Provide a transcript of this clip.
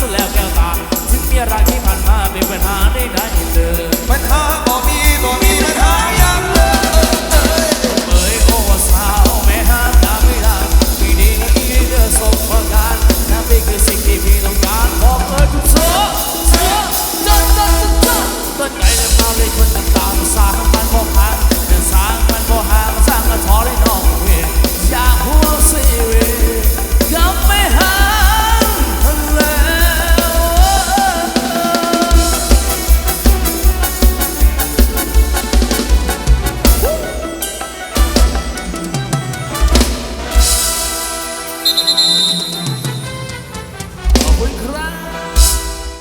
สุดแล้วแก้วตาถึงมีอะไรที่ผ่านมาเป็นปัญหาได้ได้เจอ